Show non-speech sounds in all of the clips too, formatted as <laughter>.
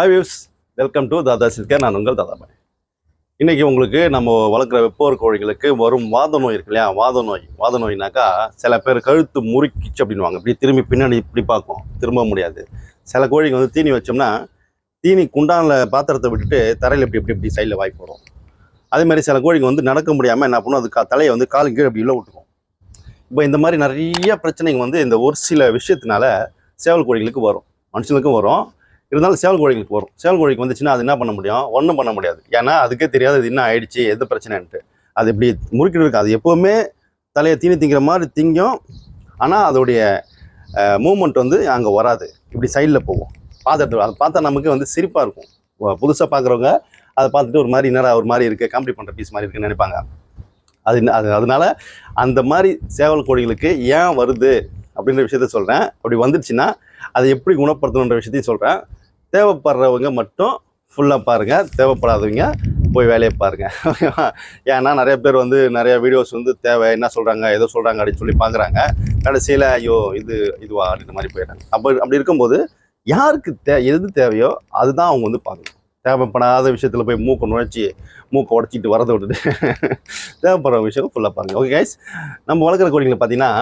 Hi views welcome to Dada Chilkar நான் உங்கள் தாதாபாய் இன்றைக்கி உங்களுக்கு நம்ம வளர்க்குற வெப்போர் கோழிகளுக்கு வரும் வாத நோய் இருக்கு இல்லையா? வாத நோய். வாத நோய்னாக்கா சில பேர் கழுத்து முறுக்கிச்சு அப்படின்வாங்க இப்படி திரும்பி பின்னாடி இப்படி பார்க்கும். திரும்ப முடியாது. சில கோழிக்கு வந்து தீனி வச்சோம்னா தீனி குண்டானில் பாத்திரத்தை விட்டுட்டு தரையில் இப்படி இப்படி இப்படி சைடில் வாய் போடும். அதேமாதிரி சில கோழிக்கு வந்து நடக்க முடியாமல் என்ன பண்ணும்? அது தலையை வந்து காலு கீழே இப்படி உள்ள விட்டுக்கும். இப்போ இந்த மாதிரி நிறைய பிரச்சனைங்க வந்து இந்த ஒரு சில விஷயத்தினால சேவல் கோழிகளுக்கு வரும். மனுஷனுக்கும் வரும். இருந்தாலும் சேவல் கோழிகளுக்கு வரும் சேவல் கோழிக்கு வந்துச்சுன்னா அது என்ன பண்ண முடியும்? ஒன்றும் பண்ண முடியாது. ஏன்னா அதுக்கே தெரியாது இது என்ன ஆயிடுச்சு எது பிரச்சனைன்ட்டு. அது இப்படி முறுக்கிட்டு இருக்கு அது எப்போவுமே தலையை தீனி திங்கிற மாதிரி திங்கும். ஆனால் அதோடைய மூமெண்ட் வந்து அங்கே வராது. இப்படி சைடில் போகும். பார்த்துட்டு அதை பார்த்தா நமக்கு வந்து சிரிப்பாக இருக்கும். புதுசாக பார்க்குறவங்க அதை பார்த்துட்டு ஒரு மாதிரி நேரம் ஒரு மாதிரி இருக்குது காமெடி பண்ணுற பீஸ் மாதிரி இருக்குன்னு நினைப்பாங்க. அது அது அதனால அந்த மாதிரி சேவல் கோழிகளுக்கு ஏன் வருது அப்படின்ற விஷயத்த சொல்கிறேன் அப்படி வந்துடுச்சுன்னா அதை எப்படி குணப்படுத்தணுன்ற விஷயத்தையும் சொல்கிறேன் தேவைப்படுறவங்க மட்டும் ஃபுல்லாக பாருங்கள் தேவைப்படாதவங்க போய் வேலையை பாருங்கள் ஏன்னா நிறைய பேர் வந்து நிறைய வீடியோஸ் வந்து தேவை. என்ன சொல்கிறாங்க ஏதோ சொல்கிறாங்க அப்படின்னு சொல்லி பார்க்குறாங்க கடைசியில் ஐயோ இது இதுவா அப்படின்ற மாதிரி போயிடுறாங்க. அப்போ அப்படி இருக்கும்போது யாருக்கு தே எது தேவையோ அதுதான் அவங்க வந்து பார்க்கணும். தேவைப்படாத விஷயத்தில் போய் மூக்கை நுழைச்சி மூக்கை உடச்சிட்டு வரதை விட்டுட்டு <laughs> தேவைப்படுற விஷயம் ஃபுல்லாக பாருங்கள் ஓகே கைஸ் நம்ம வளர்க்குற கோழிகளை பார்த்தீங்கன்னா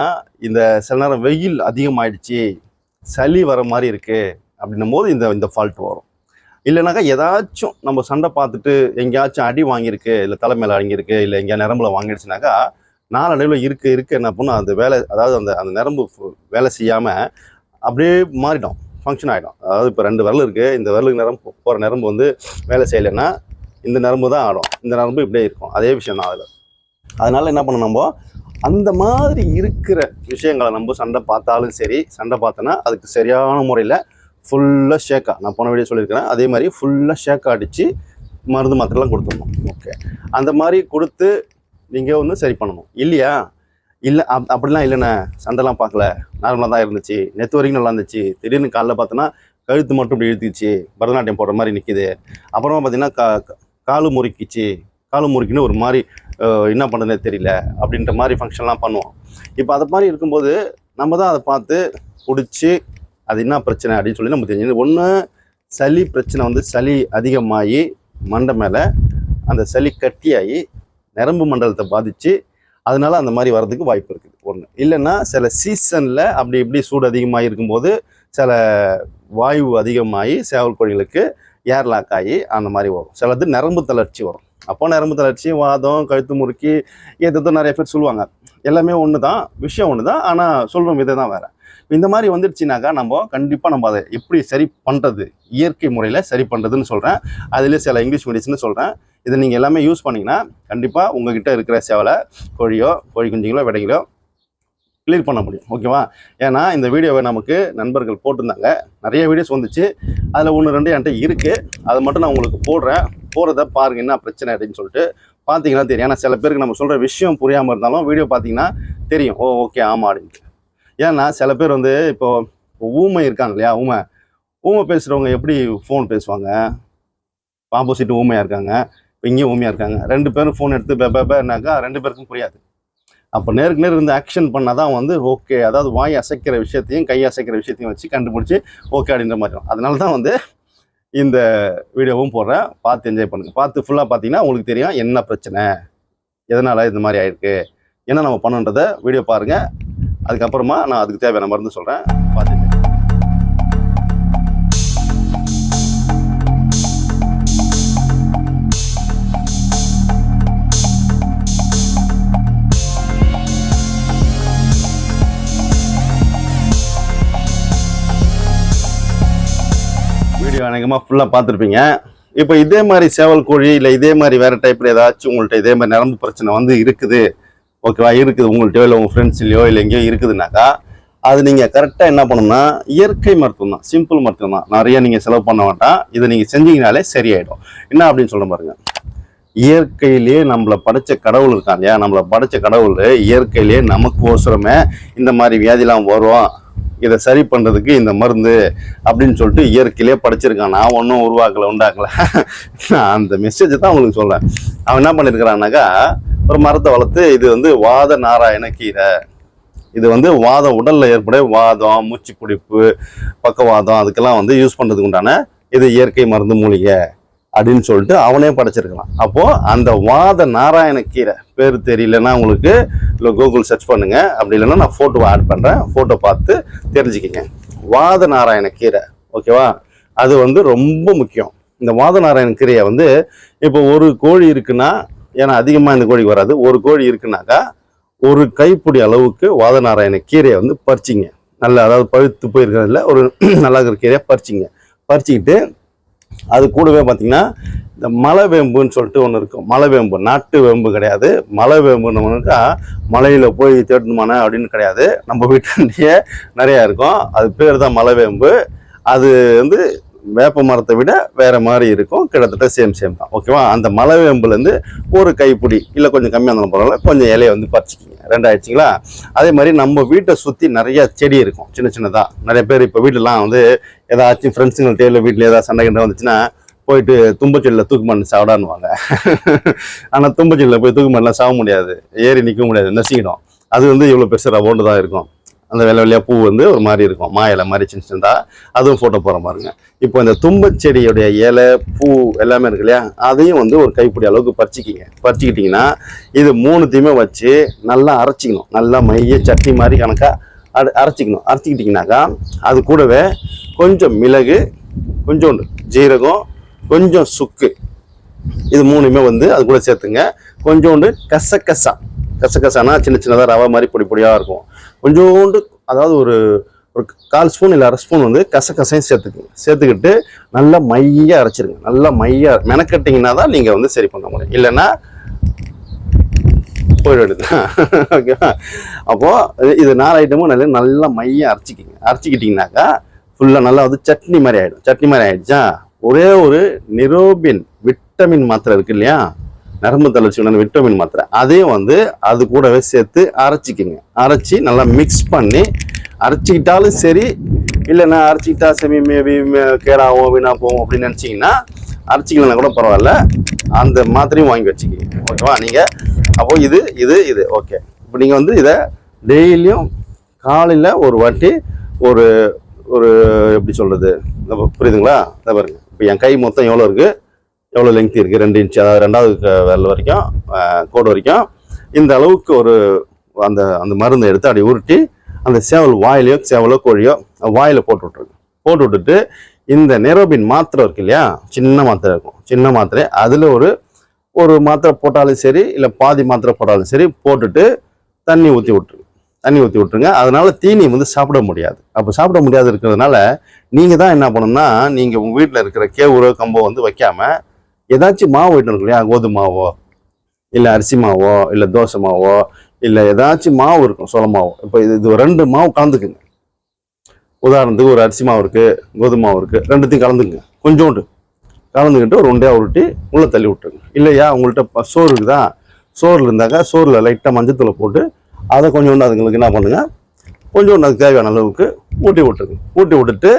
இந்த சில நேரம் வெயில் அதிகமாயிடுச்சு சளி வர மாதிரி இருக்குது அப்படின்னும் போது இந்த இந்த ஃபால்ட் வரும். இல்லைனாக்கா ஏதாச்சும் நம்ம சண்டை பார்த்துட்டு எங்கேயாச்சும் அடி வாங்கியிருக்கு இல்லை தலை மேலே இல்லை எங்கேயா நரம்புல வாங்கிடுச்சுனாக்கா நாளடைவில் இருக்க இருக்க என்ன பண்ணும் அந்த வேலை அதாவது அந்த அந்த நரம்பு ஃபு- வேலை செய்யாமல் அப்படியே மாறிடும் ஃபங்க்ஷன் ஆகிடும் அதாவது இப்போ ரெண்டு விரல் இருக்குது இந்த விரலுக்கு நரம்பு போகிற நரம்பு வந்து வேலை செய்யலைன்னா இந்த நரம்பு தான் ஆடும். இந்த நரம்பு இப்படியே இருக்கும். அதே விஷயம் தான் அதில். அதனால் என்ன பண்ணணும் நம்ம? அந்த மாதிரி இருக்கிற விஷயங்களை நம்ம சண்டை பார்த்தாலும் சரி சண்டை பார்த்தோன்னா அதுக்கு சரியான முறையில் ஃபுல்லாக ஷேக்காக நான் போன வீடியோ சொல்லியிருக்கிறேன். அதே மாதிரி ஃபுல்லாக ஷேக்காக அடித்து மருந்து மாத்திரலாம் கொடுத்துடணும். ஓகே அந்த மாதிரி கொடுத்து நீங்கள் வந்து சரி பண்ணணும். இல்லையா? இல்லை அப் அப்படிலாம் இல்லைண்ணே. சண்டைலாம் பார்க்கல. நார்மலாக தான் இருந்துச்சு. நெத்து வரைக்கும் நல்லா இருந்துச்சு. திடீர்னு காலைல பார்த்தோன்னா கழுத்து மட்டும் இப்படி இழுத்துச்சு. பரதநாட்டியம் போடுற மாதிரி நிற்கிது அப்புறமா பார்த்தீங்கன்னா கா காலு முறுக்கிச்சு. காலு முறுக்கின்னு ஒரு மாதிரி என்ன பண்ணுறதுனே தெரியல. அப்படின்ற மாதிரி ஃபங்க்ஷன்லாம் பண்ணுவோம். இப்போ அது மாதிரி இருக்கும்போது நம்ம தான் அதை பார்த்து பிடிச்சி அது என்ன பிரச்சனை அப்படின்னு சொல்லி நம்ம தெரிஞ்சு ஒன்று சளி பிரச்சனை வந்து சளி அதிகமாகி மண்டை மேலே அந்த சளி கட்டியாகி நரம்பு மண்டலத்தை பாதித்து அதனால அந்த மாதிரி வர்றதுக்கு வாய்ப்பு இருக்குது. ஒன்று இல்லைன்னா சில சீசனில் அப்படி இப்படி சூடு அதிகமாக இருக்கும்போது சில வாயு அதிகமாகி சேவல் கோழிகளுக்கு ஏர் லாக் ஆகி அந்த மாதிரி வரும். சிலது நரம்பு தளர்ச்சி வரும். அப்போ நரம்பு தளர்ச்சி வாதம் கழுத்து முறுக்கி ஏதோ நிறைய பேர் சொல்லுவாங்க. எல்லாமே ஒன்று தான் விஷயம் ஒன்று தான் ஆனால் சொல்கிற விதை தான் வேறு. இந்த மாதிரி வந்துடுச்சுனாக்கா நம்ம கண்டிப்பாக நம்ம அதை எப்படி சரி பண்ணுறது இயற்கை முறையில் சரி பண்ணுறதுன்னு சொல்கிறேன் அதுலேயே சில இங்கிலீஷ் மெடிசன் சொல்கிறேன் இதை நீங்கள் எல்லாமே யூஸ் பண்ணிங்கன்னா கண்டிப்பாக உங்ககிட்ட இருக்கிற சேவலை கோழியோ கோழி குஞ்சுங்களோ விடைங்களோ கிளியர் பண்ண முடியும். ஓகேவா ஏன்னா இந்த வீடியோவை நமக்கு நண்பர்கள் போட்டிருந்தாங்க. நிறைய வீடியோஸ் வந்துச்சு. அதில் ஒன்று ரெண்டு என்கிட்ட இருக்குது அதை மட்டும் நான் உங்களுக்கு போடுறேன். போகிறத பாருங்க என்ன பிரச்சனை அப்படின்னு சொல்லிட்டு. பார்த்தீங்கன்னா தெரியும். ஏன்னா சில பேருக்கு நம்ம சொல்கிற விஷயம் புரியாமல் இருந்தாலும் வீடியோ பார்த்தீங்கன்னா தெரியும். ஓ ஓகே ஆமாம் அப்படின்ட்டு. ஏன்னா சில பேர் வந்து இப்போ ஊமை இருக்காங்க இல்லையா ஊமை. ஊமை பேசுகிறவங்க எப்படி ஃபோன் பேசுவாங்க? ஆப்போசிட் ஊமையாக இருக்காங்க இப்போ இங்கேயும் ஊமையாக இருக்காங்க. ரெண்டு பேரும் ஃபோன் எடுத்து பே ரெண்டு பேருக்கும் புரியாது. அப்போ நேருக்கு நேர் இருந்து ஆக்ஷன் பண்ணால் தான் வந்து ஓகே அதாவது வாய் அசைக்கிற விஷயத்தையும் கை அசைக்கிற விஷயத்தையும் வச்சு கண்டுபிடிச்சி ஓகே அப்படின்ற மாதிரி அதனால தான் வந்து இந்த வீடியோவும் போடுறேன். பார்த்து என்ஜாய் பண்ணுங்கள் பார்த்து ஃபுல்லாக பார்த்தீங்கன்னா உங்களுக்கு தெரியும் என்ன பிரச்சனை எதனால் இந்த மாதிரி ஆயிருக்கு என்ன நம்ம பண்ணுன்றதை வீடியோ பாருங்கள் அதுக்கப்புறமா நான் அதுக்கு தேவையான மருந்து சொல்கிறேன் பார்த்துட்டு. வீடியோ அநேகமாக ஃபுல்லாக பார்த்துருப்பீங்க. இப்போ இதே மாதிரி சேவல் கோழி இல்லை இதே மாதிரி வேறு டைப்பில் ஏதாச்சும் உங்கள்கிட்ட இதே மாதிரி நரம்பு பிரச்சனை வந்து இருக்குது. ஓகேவா? இருக்குது. உங்கள்கிட்டயோ இல்லை உங்கள் ஃப்ரெண்ட்ஸ்லையோ இல்லை எங்கேயோ இருக்குதுனாக்கா அது நீங்கள் கரெக்டாக என்ன பண்ணணும்னா இயற்கை மருத்துவம் தான் சிம்பிள் மருத்துவம் தான் நிறைய நீங்கள் செலவு பண்ண வேண்டாம். இதை நீங்கள் செஞ்சீங்கனாலே சரியாயிடும். என்ன அப்படின்னு சொல்ல பாருங்க. இயற்கையிலேயே நம்மளை படைச்ச கடவுள் இருக்கான் இல்லையா? நம்மளை படைச்ச கடவுள் இயற்கையிலேயே நமக்கு ஒசரமே இந்த மாதிரி வியாதிலாம் வரும். இதை சரி பண்ணுறதுக்கு இந்த மருந்து அப்படின்னு சொல்லிட்டு இயற்கையிலே படைச்சிருக்கான். நான் ஒன்றும் உருவாக்கலை உண்டாக்கலை. நான் அந்த மெசேஜை தான் உங்களுக்கு சொல்கிறேன் அவன் என்ன பண்ணியிருக்கிறான்னாக்கா ஒரு மரத்தை வளர்த்து இது வந்து வாத நாராயண கீரை. இது வந்து வாதம் உடலில் ஏற்பட வாதம் மூச்சு பிடிப்பு பக்கவாதம் அதுக்கெல்லாம் வந்து யூஸ் பண்ணுறதுக்கு உண்டான இது இயற்கை மருந்து மூலிகை அப்படின்னு சொல்லிட்டு அவனே படைச்சிருக்கலாம். அப்போது அந்த வாத நாராயண கீரை பேர் தெரியலன்னா உங்களுக்கு இல்லை கூகுள் சர்ச் பண்ணுங்கள் அப்படி இல்லைன்னா நான் ஃபோட்டோவை ஆட் பண்ணுறேன் ஃபோட்டோ பார்த்து தெரிஞ்சுக்கிங்க. வாத நாராயண கீரை ஓகேவா அது வந்து ரொம்ப முக்கியம். இந்த வாத நாராயண கீரையை வந்து இப்போ ஒரு கோழி இருக்குன்னா ஏன்னா அதிகமாக இந்த கோழிக்கு வராது. ஒரு கோழி இருக்குனாக்கா ஒரு கைப்பிடி அளவுக்கு வாத நாராயண கீரையை வந்து பறிச்சிங்க. நல்லா அதாவது பழுத்து போயிருக்கிறதுல ஒரு <clears throat> நல்லா இருக்கிற கீரையை பறிச்சிங்க. பறிச்சுக்கிட்டு அது கூடவே பார்த்தீங்கன்னா இந்த மலை வேம்புன்னு சொல்லிட்டு ஒன்று இருக்கும். மலை வேம்பு நாட்டு வேம்பு கிடையாது. மலை வேம்புன்னு மலையில் போய் தேடணுமான அப்படின்னு கிடையாது. நம்ம வீட்டுலேயே நிறையா இருக்கும். அது பேர் தான் மலை வேம்பு. அது வந்து வேப்ப மரத்தை விட வேறு மாதிரி இருக்கும். கிட்டத்தட்ட சேம் சேம் தான். ஓகேவா அந்த மலை வேம்புலேருந்து ஒரு கைப்பிடி இல்லை கொஞ்சம் கம்மியாக இருந்தாலும் பரவாயில்ல கொஞ்சம் இலையை வந்து பறிச்சிக்கிங்க ரெண்டாயிடுச்சிங்களா? அதே மாதிரி நம்ம வீட்டை சுற்றி நிறையா செடி இருக்கும். சின்ன சின்னதாக நிறைய பேர் இப்போ வீட்டிலலாம் வந்து ஏதாச்சும் ஃப்ரெண்ட்ஸுங்கள்ட்ட தேவையில் வீட்டில் ஏதாவது சண்டை கிண்டை வந்துச்சுன்னா போயிட்டு தும்பச்செடியில் தூக்கு மண் சாப்பிடான்னுவாங்க <laughs> ஆனால் தும்பச்செடியில் போய் தூக்கு மண்ணெலாம் சாக முடியாது. ஏறி நிற்க முடியாது. நசிக்கிடும் அது வந்து இவ்வளோ பெருசாக ரவுண்டு தான் இருக்கும். அந்த வெள்ளை வெள்ளையா பூ வந்து ஒரு மாதிரி இருக்கும். மா இலை மாதிரி சின்ன சின்னதா அதுவும் ஃபோட்டோ போகிற பாருங்க. இப்போ இந்த தும்பச்செடியுடைய இலை பூ எல்லாமே இருக்கு இல்லையா? அதையும் வந்து ஒரு கைப்பிடி அளவுக்கு பறிச்சிக்கிங்க. பறிச்சுக்கிட்டிங்கன்னா இது மூணுத்தையுமே வச்சு நல்லா அரைச்சிக்கணும். நல்லா மைய சட்னி மாதிரி கணக்காக அரை அரைச்சிக்கணும். அரைச்சிக்கிட்டிங்கனாக்கா அது கூடவே கொஞ்சம் மிளகு கொஞ்சோண்டு ஜீரகம் கொஞ்சம் சுக்கு. இது மூணுமே வந்து அது கூட சேர்த்துங்க. கொஞ்சோண்டு கசக்கசா கசகசானா சின்ன சின்னதாக ரவை மாதிரி பொடி பொடியாக இருக்கும். கொஞ்சோண்டு அதாவது ஒரு ஒரு கால் ஸ்பூன் இல்லை அரை ஸ்பூன் வந்து கசகசையும் சேர்த்துக்குங்க. சேர்த்துக்கிட்டு நல்லா மையாக அரைச்சிருங்க. நல்லா மையாக மெனக்கட்டிங்கன்னா தான் நீங்கள் வந்து சரி பண்ண முடியும். இல்லைன்னா போயிடுது. <laughs> ஓகேவா? அப்போது இது நாலு ஐட்டமும் நல்லா நல்லா மையாக அரைச்சிக்கிங்க. அரைச்சிக்கிட்டிங்கனாக்கா ஃபுல்லாக நல்லா வந்து சட்னி மாதிரி ஆகிடும் சட்னி மாதிரி ஆகிடுச்சா ஒரே ஒரு நிரோபின் விட்டமின் மாத்திரை இருக்கு இல்லையா? நரம்பு தளர்ச்சி உண்டான விட்டமின் மாத்திரை. அதையும் வந்து அது கூடவே சேர்த்து அரைச்சிக்கிங்க. அரைச்சி நல்லா மிக்ஸ் பண்ணி அரைச்சிக்கிட்டாலும் சரி இல்லைன்னா அரைச்சிக்கிட்டா செமி மேபி கேடாகும் வீணா போகும் அப்படின்னு நினச்சிங்கன்னா அரைச்சிக்கலனா கூட பரவாயில்ல. அந்த மாத்திரையும் வாங்கி வச்சுக்கிங்க. ஓகேவா நீங்கள் அப்போது இது இது இது. ஓகே இப்போ நீங்கள் வந்து இதை டெய்லியும் காலையில் ஒரு வாட்டி ஒரு ஒரு எப்படி சொல்கிறது புரியுதுங்களா? இதை பாருங்க. இப்போ என் கை மொத்தம் எவ்வளோ இருக்குது எவ்வளோ லெங்க் இருக்குது ரெண்டு இன்ச்சு அதாவது ரெண்டாவது வேலை விரல் வரைக்கும் கோடு வரைக்கும். இந்த அளவுக்கு ஒரு அந்த அந்த மருந்தை எடுத்து அப்படி உருட்டி அந்த சேவல் வாயிலையோ சேவலோ கோழியோ வாயில் போட்டு விட்ருங்க போட்டு விட்டுட்டு இந்த நெரோபின் மாத்திரை இருக்கு இல்லையா? சின்ன மாத்திரை இருக்கும். சின்ன மாத்திரை. அதில் ஒரு ஒரு மாத்திரை போட்டாலும் சரி இல்லை பாதி மாத்திரை போட்டாலும் சரி போட்டுட்டு தண்ணி ஊற்றி விட்ருங்க தண்ணி ஊற்றி விட்ருங்க அதனால தீனி வந்து சாப்பிட முடியாது. அப்போ சாப்பிட முடியாது இருக்கிறதுனால நீங்கள் தான் என்ன பண்ணணும்னா நீங்கள் உங்கள் வீட்டில் இருக்கிற கேவுரோ கம்போ வந்து வைக்காமல் ஏதாச்சும் மாவு ஐட்டம் இருக்கு இல்லையா? கோதுமை மாவோ இல்லை அரிசி மாவோ இல்லை தோசை மாவோ இல்லை ஏதாச்சும் மாவு இருக்கும் சோள மாவு. இப்போ இது இது ஒரு ரெண்டு மாவு கலந்துக்குங்க. உதாரணத்துக்கு ஒரு அரிசி மாவு இருக்குது கோதுமை மாவு இருக்குது ரெண்டுத்தையும் கலந்துக்குங்க. கொஞ்சோண்டு கலந்துக்கிட்டு ஒரு உண்டையாக உருட்டி உள்ளே தள்ளி விட்டுருங்க. இல்லையா? உங்கள்கிட்ட சோறு இருக்குதா? சோறில் இருந்தாக்கா சோறில் லைட்டாக மஞ்சத்தூளை போட்டு அதை கொஞ்சோண்டு அதுங்களுக்கு என்ன பண்ணுங்கள் கொஞ்சோண்டு அதுக்கு தேவையான அளவுக்கு ஊட்டி விட்டுருங்க. ஊட்டி விட்டுட்டு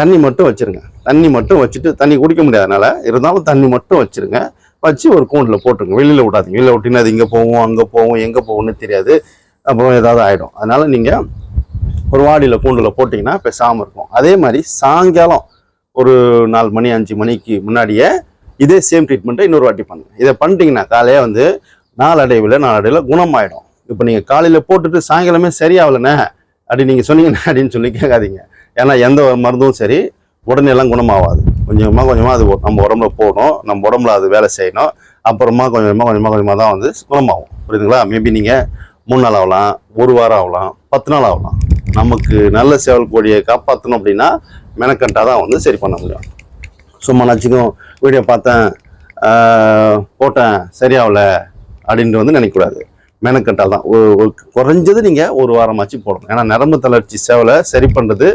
தண்ணி மட்டும் வச்சுருங்க. தண்ணி மட்டும் வச்சுட்டு தண்ணி குடிக்க முடியாதனால இருந்தாலும் தண்ணி மட்டும் வச்சிருங்க. வச்சு ஒரு கூண்டில் போட்டுருங்க. வெளியில் விடாதீங்க. வெளியில் விட்டீங்கன்னா அது இங்கே போவோம் அங்கே போகும் எங்கே போகும்னு தெரியாது. அப்புறம் ஏதாவது ஆகிடும் அதனால் நீங்கள் ஒரு வாடியில் கூண்டில் போட்டிங்கன்னா பேசாமல் இருக்கும். அதே மாதிரி சாயங்காலம் ஒரு நாலு மணி அஞ்சு மணிக்கு முன்னாடியே இதே சேம் ட்ரீட்மெண்ட்டை இன்னொரு வாட்டி பண்ணுங்கள் இதை பண்ணிட்டீங்கன்னா காலையே வந்து நாளடைவில் நாளடைவில் குணமாயிடும். இப்போ நீங்கள் காலையில் போட்டுட்டு சாயங்காலமே சரியாகலண்ணே அப்படி நீங்கள் சொன்னீங்கண்ணே அப்படின்னு சொல்லி கேட்காதீங்க. ஏன்னா எந்த மருந்தும் சரி உடனேலாம் குணமாகாது கொஞ்சமாக கொஞ்சமாக அது நம்ம உடம்புல போகணும் நம்ம உடம்புல அது வேலை செய்யணும் அப்புறமா கொஞ்சமாக கொஞ்சமாக கொஞ்சமாக தான் வந்து குணமாகும். புரியுதுங்களா? மேபி நீங்கள் மூணு நாள் ஆகலாம் ஒரு வாரம் ஆகலாம் பத்து நாள் ஆகலாம். நமக்கு நல்ல சேவல் கோழியை காப்பாற்றணும் அப்படின்னா மெனக்கண்டாக தான் வந்து சரி பண்ண முடியும். சும்மா நச்சுக்கும் வீடியோ பார்த்தேன் போட்டேன் சரியாகல அப்படின்ட்டு வந்து நினைக்கக்கூடாது. மெனக்கட்டால் தான். ஒரு குறைஞ்சது நீங்கள் ஒரு வாரமாச்சு போடணும். ஏன்னா நரம்பு தளர்ச்சி சேவலை சரி பண்ணுறது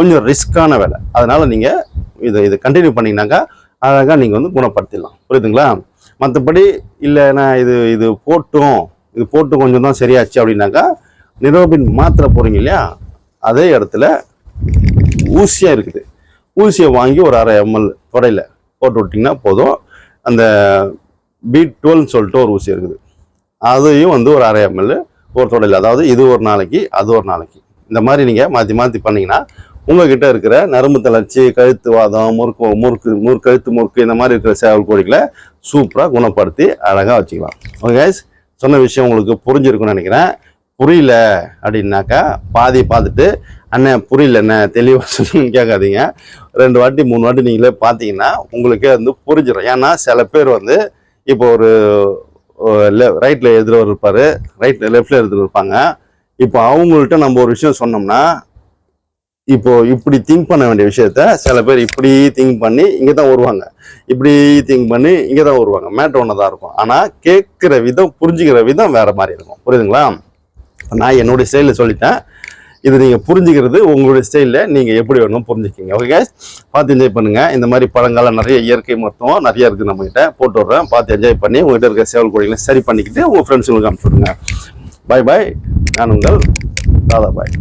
கொஞ்சம் ரிஸ்க்கான வேலை. அதனால நீங்கள் இதை இதை கண்டினியூ பண்ணிங்கனாக்கா அழகாக நீங்கள் வந்து குணப்படுத்திடலாம். புரியுதுங்களா? மற்றபடி இல்லை நான் இது இது போட்டும் இது போட்டு கொஞ்சம் தான் சரியாச்சு அப்படின்னாக்கா நிரோபின் மாத்திரை போகிறீங்க இல்லையா? அதே இடத்துல ஊசியாக இருக்குது. ஊசியை வாங்கி ஒரு அரை எம்எல் தொடையில் போட்டு விட்டிங்கன்னா போதும். அந்த பி டுவெல்னு சொல்லிட்டு ஒரு ஊசி இருக்குது. அதையும் வந்து ஒரு அரை எம்எல் ஒரு தொடையில் அதாவது இது ஒரு நாளைக்கு அது ஒரு நாளைக்கு. இந்த மாதிரி நீங்கள் மாற்றி மாற்றி பண்ணிங்கன்னா உங்ககிட்ட இருக்கிற நரம்பு தளர்ச்சி கழுத்து வாதம் முறுக்கு முறுக்கு முறுக்கு கழுத்து முறுக்கு இந்த மாதிரி இருக்கிற சேவல் கோழிகளை சூப்பராக குணப்படுத்தி அழகாக வச்சுக்கலாம். ஓகே சொன்ன விஷயம் உங்களுக்கு புரிஞ்சிருக்கும்னு நினைக்கிறேன். புரியல அப்படின்னாக்கா பாதி பார்த்துட்டு அண்ணன் புரியல என்ன தெளிவாக சொல்லுன்னு கேட்காதீங்க. ரெண்டு வாட்டி மூணு வாட்டி நீங்களே பார்த்தீங்கன்னா உங்களுக்கே வந்து புரிஞ்சிடும் ஏன்னா சில பேர் வந்து இப்போ ஒரு ரைட்டில் எதிரவர் இருப்பார் ரைட்டில் லெஃப்டில் எதிர் இருப்பாங்க. இப்போ அவங்கள்ட்ட நம்ம ஒரு விஷயம் சொன்னோம்னா இப்போ இப்படி திங்க் பண்ண வேண்டிய விஷயத்த சில பேர் இப்படி திங்க் பண்ணி இங்கே தான் வருவாங்க. இப்படி திங்க் பண்ணி இங்கே தான் வருவாங்க. மேட்ரு ஒன்று தான் இருக்கும். ஆனால் கேட்குற விதம் புரிஞ்சுக்கிற விதம் வேறு மாதிரி இருக்கும். புரியுதுங்களா? நான் என்னுடைய ஸ்டைலில் சொல்லிட்டேன். இது நீங்கள் புரிஞ்சுக்கிறது உங்களுடைய ஸ்டைலில் நீங்கள் எப்படி வேணும் புரிஞ்சுக்கிங்க. ஓகே பார்த்து என்ஜாய் பண்ணுங்கள் இந்த மாதிரி பழங்கால நிறைய இயற்கை மருத்துவம் நிறைய இருக்குது நம்மகிட்ட போட்டு விட்றேன். பார்த்து என்ஜாய் பண்ணி உங்கள்கிட்ட இருக்க சேவல் கோழிகளை சரி பண்ணிக்கிட்டு உங்கள் ஃப்ரெண்ட்ஸுங்களுக்கு அனுப்பிச்சுடுங்க பாய் பாய் நான் உங்கள் தாதா பாய்.